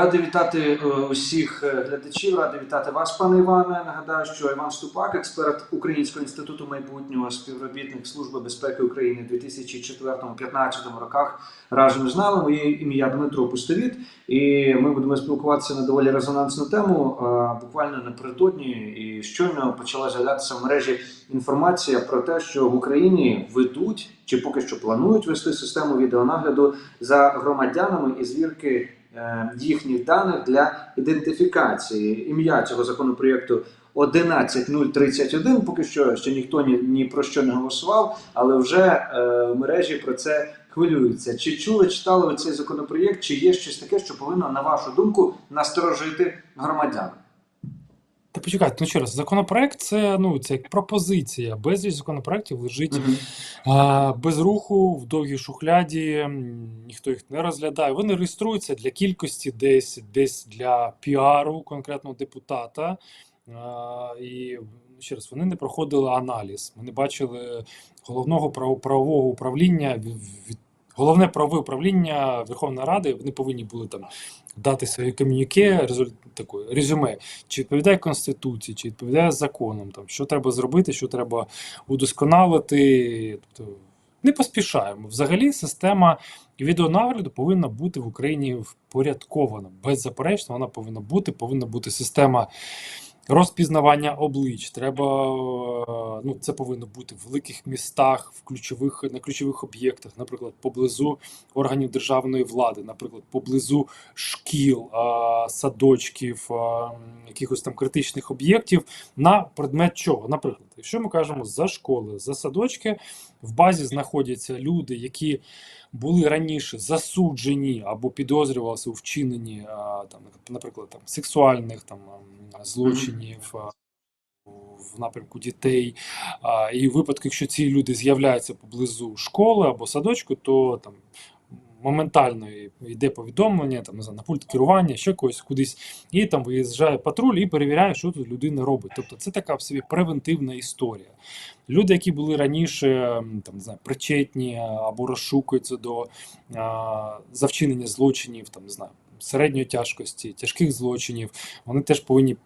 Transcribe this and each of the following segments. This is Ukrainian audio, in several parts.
Радий вітати е, усіх е, глядачів, радий вітати вас, пане Іване. Нагадаю, що Іван Ступак, експерт Українського інституту майбутнього, співробітник Служби безпеки України у 2004-2015 роках. Разом з нами моє ім'я Дмитро Пустовіт, і ми будемо спілкуватися на доволі резонансну тему. Е, Буквально напередодні і щойно почала з'являтися в мережі інформація про те, що в Україні ведуть чи поки що планують вести систему відеонагляду за громадянами і звірки їхніх даних для ідентифікації. Ім'я цього законопроєкту 11031. Поки що ще ніхто ні, ні про що не голосував, але вже е, в мережі про це хвилюються. Чи чули, читали ви цей законопроєкт? Чи є щось таке, що повинно, на вашу думку, насторожити громадян? Та почекайте, ну ще раз, законопроект це ну це як пропозиція. Безліч законопроектів лежить а, без руху в довгій шухляді. Ніхто їх не розглядає. Вони реєструються для кількості, десь десь для піару конкретного депутата. А, і ще раз вони не проходили аналіз. Ми не бачили головного правового управління від- від головне правове управління Верховної Ради. Вони повинні були там дати своє ком'юніке, резюме, чи відповідає Конституції, чи відповідає законам, там, що треба зробити, що треба удосконалити. Тобто не поспішаємо. Взагалі, система відеонагляду повинна бути в Україні впорядкована. Беззаперечно, вона повинна бути, повинна бути система. Розпізнавання облич, треба е, ну це повинно бути в великих містах, в ключових на ключових об'єктах, наприклад, поблизу органів державної влади, наприклад, поблизу шкіл, садочків, якихось там критичних об'єктів на предмет чого? Наприклад, якщо ми кажемо за школи, за садочки, в базі знаходяться люди, які були раніше засуджені або підозрювалися у вчиненні там, наприклад, там сексуальних там злочинів. В напрямку дітей, а, і випадки, якщо ці люди з'являються поблизу школи або садочку, то там моментально йде повідомлення там не знаю, на пульт керування, ще когось кудись, і там виїжджає патруль і перевіряє, що тут людина робить. Тобто це така в собі превентивна історія. Люди, які були раніше там не знаю, причетні або розшукуються до а, за вчинення злочинів, там не знаю, середньої тяжкості, тяжких злочинів, вони теж повинні.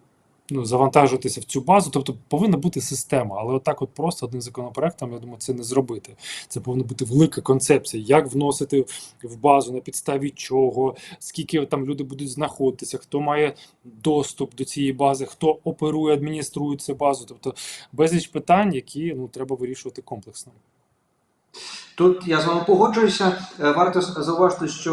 Ну, завантажуватися в цю базу, тобто повинна бути система, але отак, от просто одним законопроектом, я думаю, це не зробити. Це повинна бути велика концепція, як вносити в базу, на підставі чого, скільки там люди будуть знаходитися, хто має доступ до цієї бази, хто оперує, адмініструє цю базу. Тобто безліч питань, які ну треба вирішувати комплексно. Тут я з вами погоджуюся. Е, Варто зауважити, що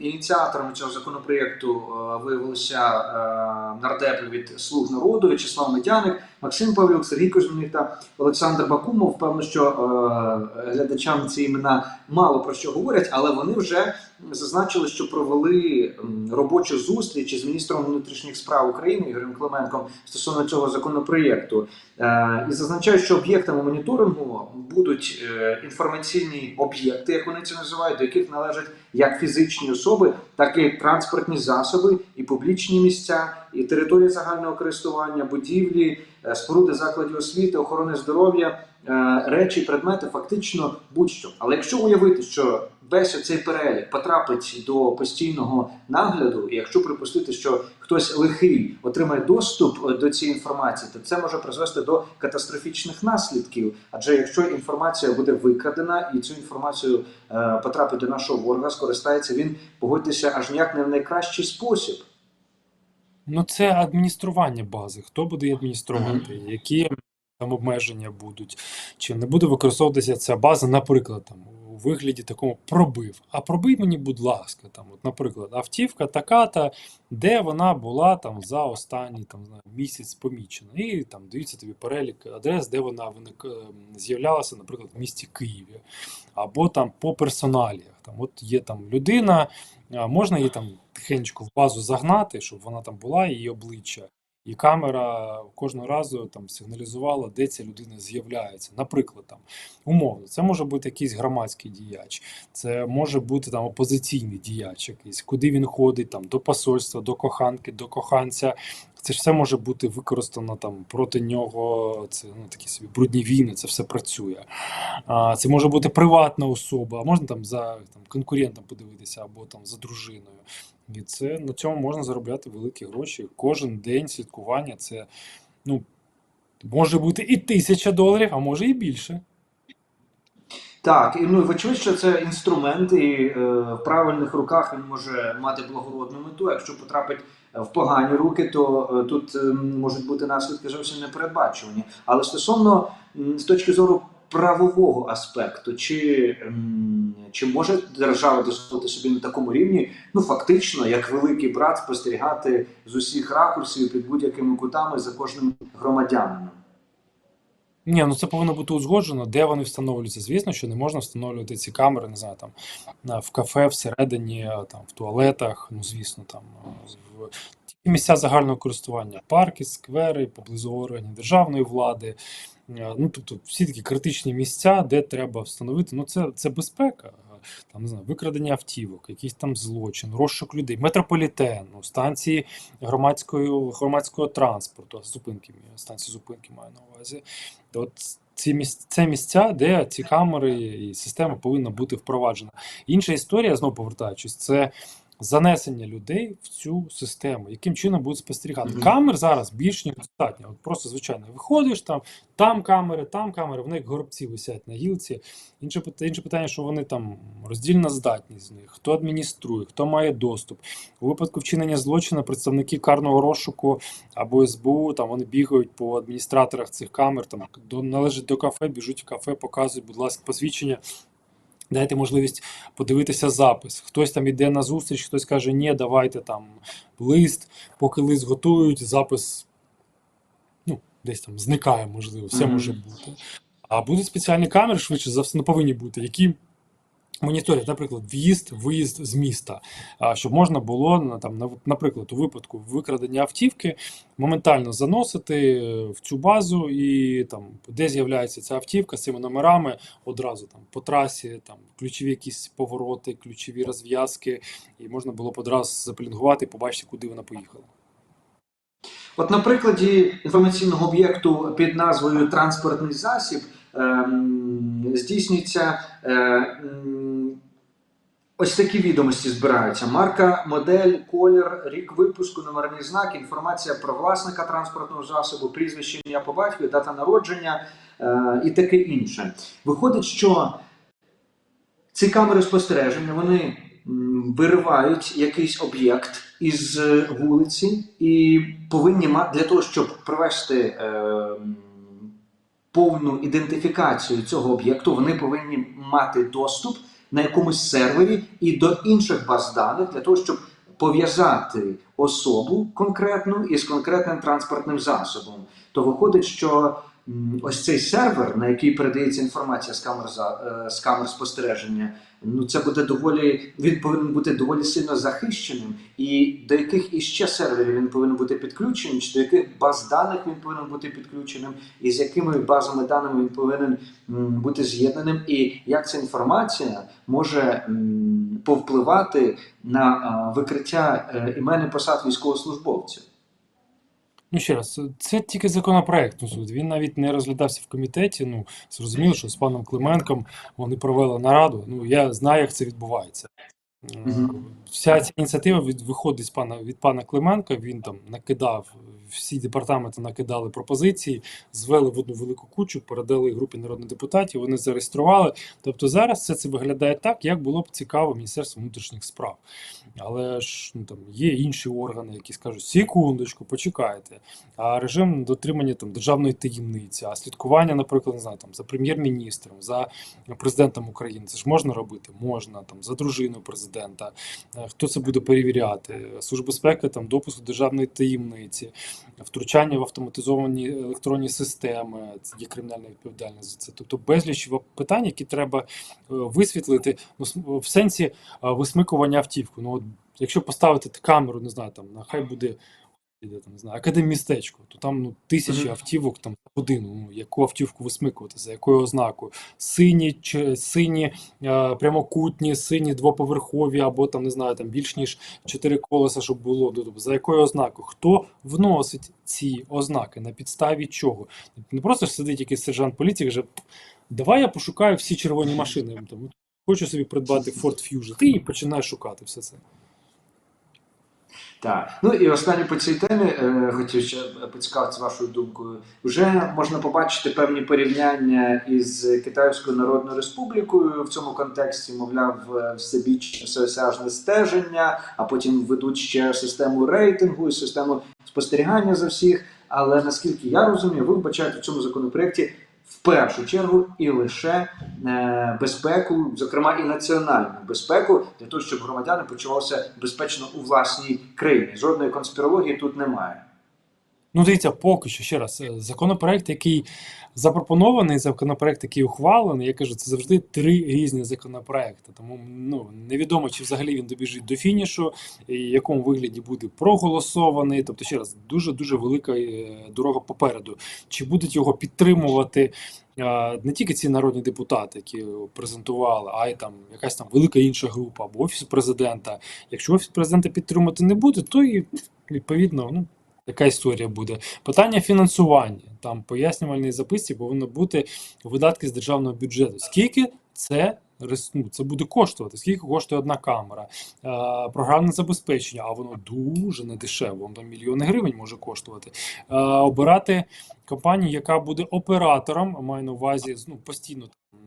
ініціатором ініціаторами цього законопроєкту е, виявилися е, нардепи від слуг народу В'ячеслав Медяник, Максим Павлюк, Сергій Кузьміних та Олександр Бакумов. Певно, що е, глядачам ці імена мало про що говорять, але вони вже зазначили, що провели робочу зустріч із міністром внутрішніх справ України Ігорем Клименком стосовно цього законопроєкту. Е, І зазначають, що об'єктами моніторингу будуть е, інформаційні об'єкти, як вони це називають, до яких належать як фізичні особи, так і транспортні засоби, і публічні місця, і території загального користування, будівлі, споруди закладів освіти, охорони здоров'я, е, речі, предмети, фактично будь-що. Але якщо уявити, що весь цей перелік потрапить до постійного нагляду, і якщо припустити, що хтось лихий отримає доступ е, до цієї інформації, то це може призвести до катастрофічних наслідків. Адже якщо інформація буде викрадена і цю інформацію е, потрапить до нашого ворога, скористається він, погодьтеся, аж ніяк не в найкращий спосіб. Ну, це адміністрування бази. Хто буде її адмініструвати, які там обмеження будуть, чи не буде використовуватися ця база, наприклад, там у вигляді такому пробив. А пробий мені, будь ласка, там, от, наприклад, автівка така-та, де вона була там за останній там, місяць помічена. І там дивіться тобі перелік адрес, де вона виник, е, з'являлася, наприклад, в місті Києві, або там по персоналіях. Там от є там людина, можна її там тихенько в базу загнати, щоб вона там була, її обличчя. І камера кожного разу там сигналізувала, де ця людина з'являється. Наприклад, там умовно, це може бути якийсь громадський діяч, це може бути там опозиційний діяч, якийсь, куди він ходить, там до посольства, до коханки, до коханця. Це ж все може бути використано там проти нього. Це ну такі собі брудні війни, це все працює. А, це може бути приватна особа, а можна там за там, конкурентом подивитися або там за дружиною. І це на цьому можна заробляти великі гроші. Кожен день слідкування це ну, може бути і тисяча доларів, а може і більше. Так, і ну вочевидь, що це інструмент, і е, в правильних руках він може мати благородну мету. Якщо потрапить в погані руки, то е, тут е, можуть бути наслідки зовсім непередбачувані. Але стосовно з точки зору правового аспекту, чи, м, чи може держава дозволити собі на такому рівні, ну фактично, як великий брат, спостерігати з усіх ракурсів під будь-якими кутами за кожним громадянином? Ні, ну це повинно бути узгоджено, де вони встановлюються. Звісно, що не можна встановлювати ці камери, не знаю, там в кафе, всередині, там в туалетах, ну звісно, там в місця загального користування, парки, сквери, поблизу органів державної влади. А, Ну, тобто всі такі критичні місця, де треба встановити. Ну, це, це безпека. Там не знаю, викрадення автівок, якийсь там злочин, розшук людей, метрополітен, ну, станції громадської, громадського транспорту, зупинки, станції зупинки маю на увазі. От ці місця, це місця, де ці камери і система повинна бути впроваджена. Інша історія, знову повертаючись, це занесення людей в цю систему, яким чином будуть спостерігати. Мгм. Камер зараз більш ніж достатньо. От просто звичайно виходиш там, там камери, там камери, вони як горобці висять на гілці. Інше інше питання, що вони там роздільна здатність з них, хто адмініструє, хто має доступ. У випадку вчинення злочину представники карного розшуку або СБУ, там вони бігають по адміністраторах цих камер, там до належать до кафе, біжуть в кафе, показують, будь ласка, посвідчення. Дайте можливість подивитися запис. Хтось там іде на зустріч, хтось каже, ні, давайте там лист, поки лист готують, запис ну, десь там зникає, можливо, все Мгм. може бути. А будуть спеціальні камери, швидше за все, не повинні бути, які моніторять, наприклад, в'їзд, виїзд з міста, щоб можна було там, наприклад, у випадку викрадення автівки моментально заносити е, в цю базу і там, де з'являється ця автівка з цими номерами, одразу там по трасі, там ключові якісь повороти, ключові розв'язки, і можна було б одразу запелінгувати, побачити, куди вона поїхала. От на прикладі інформаційного об'єкту під назвою Транспортний засіб здійснюється е, ось такі відомості збираються: марка, модель, колір, рік випуску, номерний знак, інформація про власника транспортного засобу, прізвище, ім'я по батькові, дата народження е, і таке інше. Виходить, що ці камери спостереження вони виривають якийсь об'єкт із е, вулиці і повинні мати для того, щоб провести е, повну ідентифікацію цього об'єкту, вони повинні мати доступ на якомусь сервері і до інших баз даних для того, щоб пов'язати особу конкретну із конкретним транспортним засобом. То виходить, що ось цей сервер, на який передається інформація з камер е, з камер спостереження, ну це буде доволі він повинен бути доволі сильно захищеним. І до яких іще серверів він повинен бути підключеним, чи до яких баз даних він повинен бути підключеним, і з якими базами даними він повинен бути з'єднаним, і як ця інформація може повпливати на викриття е, імен і посад військовослужбовців. Ну, ще раз, це тільки законопроект. Ну, суд. Він навіть не розглядався в комітеті. Ну, зрозуміло, що з паном Клименком вони провели нараду. Ну, я знаю, як це відбувається. Мгм. Вся ця ініціатива від, виходить з пана, від пана Клименка. Він там накидав, всі департаменти накидали пропозиції, звели в одну велику кучу, передали групі народних депутатів, вони зареєстрували. Тобто зараз все це виглядає так, як було б цікаво Міністерству внутрішніх справ. Але ж ну, там є інші органи, які скажуть: секундочку, почекайте. А режим дотримання там державної таємниці, а слідкування, наприклад, не знаю, там за прем'єр-міністром, за президентом України. Це ж можна робити? Можна там за дружиною президента. Е, Хто це буде перевіряти? Служба безпеки, там допуск державної таємниці, втручання в автоматизовані електронні системи. Це є кримінальна відповідальність за це. Тобто безліч питань, які треба е, висвітлити ну, в сенсі е, висмикування автівку. Ну, от, якщо поставити камеру, не знаю, там нехай буде де там, не знаю, академмістечко, то там ну, тисячі Мгм. автівок там годину. Ну, яку автівку висмикувати, за якою ознакою? Сині, чи, сині е, прямокутні, сині двоповерхові, або там не знаю, там більш ніж чотири колеса, щоб було. Ну, тобто, за якою ознакою? Хто вносить ці ознаки? На підставі чого? Не просто ж сидить якийсь сержант поліції, каже, давай я пошукаю всі червоні машини. Там, хочу собі придбати Ford Fusion. Ти і починаєш шукати все це. Так, ну і останнє по цій темі е, хотів ще поцікавитися вашою думкою. Вже можна побачити певні порівняння із Китайською Народною Республікою в цьому контексті, мовляв, е, всебічне всеосяжне стеження, а потім ведуть ще систему рейтингу і систему спостерігання за всіх. Але наскільки я розумію, ви вбачаєте в цьому законопроекті в першу чергу і лише е, безпеку, зокрема і національну безпеку, для того, щоб громадяни почувалися безпечно у власній країні. Жодної конспірології тут немає. Ну, дивіться, поки що ще раз, е, законопроект, який запропонований, законопроект, який ухвалений, я кажу, це завжди три різні законопроекти. Тому ну невідомо, чи взагалі він добіжить до фінішу, і в якому вигляді буде проголосований. Тобто, ще раз, дуже дуже велика е, дорога попереду. Чи будуть його підтримувати? е, Не тільки ці народні депутати, які презентували, а й там якась там велика інша група або офіс президента. Якщо офіс президента підтримати не буде, то і відповідно ну Яка історія буде? Питання фінансування. Там пояснювальній записці повинно бути видатки з державного бюджету. Скільки це ну, це буде коштувати? Скільки коштує одна камера? Е, програмне забезпечення, а воно дуже недешево, воно там мільйони гривень може коштувати. Е, обирати компанію, яка буде оператором, маю на увазі ну, постійно. там,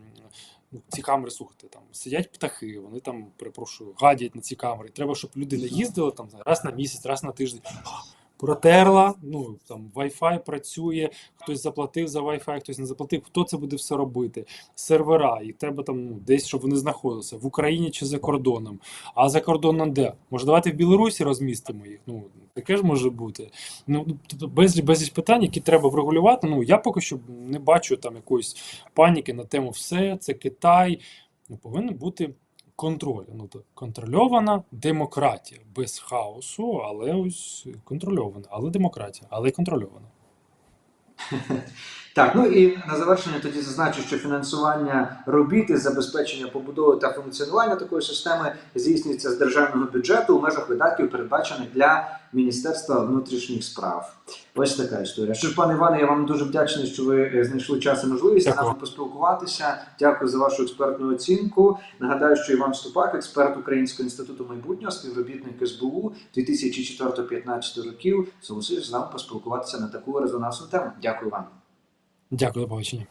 ну, Ці камери, слухайте, там сидять птахи, вони там, перепрошую, гадять на ці камери. Треба, щоб людина їздила там раз на місяць, раз на тиждень протерла, ну там Wi-Fi працює, хтось заплатив за Wi-Fi, хтось не заплатив. Хто це буде все робити? Сервера, і треба там ну, десь, щоб вони знаходилися в Україні чи за кордоном. А за кордоном де? Може, давайте в Білорусі розмістимо їх? Ну таке ж може бути. Ну тобто безліч безліч питань, які треба врегулювати. Ну я поки що не бачу там якоїсь паніки на тему все, це Китай. Ну, повинен бути контроль. Ну, контрольована демократія без хаосу, але ось контрольована, але демократія, але й контрольована. Так, ну і на завершення тоді зазначу, що фінансування робіт із забезпечення побудови та функціонування такої системи здійснюється з державного бюджету у межах видатків, передбачених для Міністерства внутрішніх справ. Ось така історія. Що ж, пане Іване, я вам дуже вдячний, що ви е, знайшли час і можливість з нами поспілкуватися. Дякую за вашу експертну оцінку. Нагадаю, що Іван Ступак, експерт Українського інституту майбутнього, співробітник СБУ 2004-2015 років, согласився з нами поспілкуватися на таку резонансну тему. Дякую вам. Дякую, до побачення.